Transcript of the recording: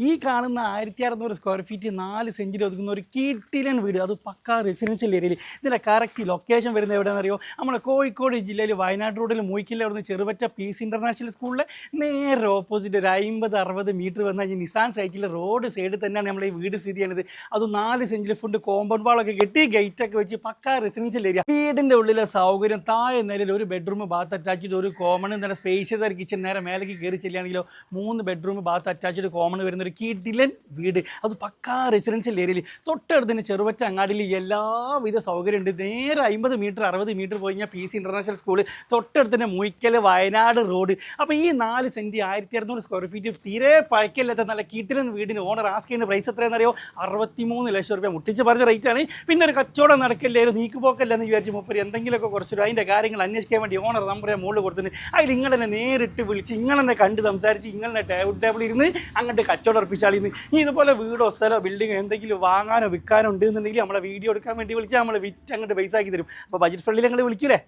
ഈ കാണുന്ന ആയിരത്തി അറുന്നൂറ് സ്ക്വയർ ഫീറ്റ് നാല് സെഞ്ചുറി ഒതുക്കുന്ന ഒരു കീട്ടിലൻ വീട്. അത് പക്കാ റെസിഡൻഷ്യൽ ഏരിയയിൽ ഇതിന്റെ കറക്റ്റ് ലൊക്കേഷൻ വരുന്നത് അറിയോ നമ്മുടെ കോഴിക്കോട് ജില്ലയിൽ വയനാട് റോഡിൽ മൂയ്ക്കില്ല അവിടുന്ന് ചെറുപറ്റ പീസ് ഇന്റർനാഷണൽ സ്കൂളിലെ നേരെ ഓപ്പോസിറ്റ് ഒരു അമ്പത് അറുപത് മീറ്റർ വന്നു കഴിഞ്ഞാൽ നിസാൻ സൈക്കിളിൽ റോഡ് സൈഡിൽ തന്നെയാണ് നമ്മൾ ഈ വീട് സ്ഥിതി ചെയ്യുന്നത് അത് നാല് സെഞ്ചുറി ഫുണ്ട് കോമ്പൗണ്ട് വാളൊക്കെ കെട്ടി ഗേറ്റൊക്കെ വെച്ച് പക്കാ റെസിഡൻഷ്യൽ ഏരിയ വീടിന്റെ ഉള്ളിലെ സൗകര്യം താഴെ നിലയിൽ ഒരു ബെഡ്റൂം ബാത്ത് അറ്റാച്ച്ഡ് ഒരു കോമൺ നല്ല സ്പേഷ്യസ് കിച്ചൺ നേരെ മേലേക്ക് കയറി ചെല്ലുകയാണെങ്കിലോ മൂന്ന് ബെഡ്റൂം ബാത്ത് അറ്റാച്ച്ഡ് കോമൺ വരുന്ന ഒരു കിഡിലൻ വീട്. അത് പക്കാ റെസിഡൻഷ്യൽ ഏരിയയിൽ തൊട്ടടുത്ത് തന്നെ ചെറുപറ്റ അങ്ങാടിയിൽ എല്ലാവിധ സൗകര്യം ഉണ്ട് നേരെ അമ്പത് മീറ്റർ അറുപത് മീറ്റർ പോയി കഴിഞ്ഞാൽ പി സി ഇന്റർനാഷണൽ സ്കൂൾ തൊട്ടടുത്ത് തന്നെ മുയ്ക്കൽ വയനാട് റോഡ് അപ്പോൾ ഈ നാല് സെന്റ് ആയിരത്തി അറുന്നൂറ് സ്ക്വയർ ഫീറ്റ് തീരെ പഴക്കല്ലാത്ത നല്ല കിട്ടിലൻ വീടിന് ഓണർ ആസ്ക് ചെയ്യുന്ന പ്രൈസ് എത്രയാണെന്നറിയോ? അറുപത്തിമൂന്ന് ലക്ഷം രൂപ മുട്ടിച്ച് പറഞ്ഞ റേറ്റാണ് പിന്നെ ഒരു കച്ചവടം നടക്കില്ലേ? ഒരു നീക്കുപോക്കല്ല എന്ന് വിചാരിച്ച് മുപ്പര് എന്തെങ്കിലുമൊക്കെ കുറച്ചൊരു അതിന്റെ കാര്യങ്ങൾ അന്വേഷിക്കാൻ വേണ്ടി ഓണർ നമ്പറെ മുകളിൽ കൊടുത്തിട്ട് അതിൽ ഇങ്ങനെ നേരിട്ട് വിളിച്ച് ഇങ്ങനെ കണ്ട് സംസാരിച്ച് ഇങ്ങനെ ടേബിൾ ടേബിൾ ഇരുന്ന് അങ്ങോട്ട് കച്ചവടം ഉറപ്പിച്ചാളിന്ന്. ഇനി ഇതുപോലെ വീടോ സ്ഥലോ ബിൽഡിങ്ങോ എന്തെങ്കിലും വാങ്ങാനോ വിൽക്കാനോ ഉണ്ട് എന്നുണ്ടെങ്കിൽ നമ്മളെ വീഡിയോ എടുക്കാൻ വേണ്ടി വിളിച്ചാൽ നമ്മൾ വിറ്റ് അങ്ങോട്ട് പൈസ ആക്കി തരും. അപ്പോൾ ബജറ്റ് ഫ്രണ്ടിൽ ഞങ്ങൾ വിളിക്കൂലേ?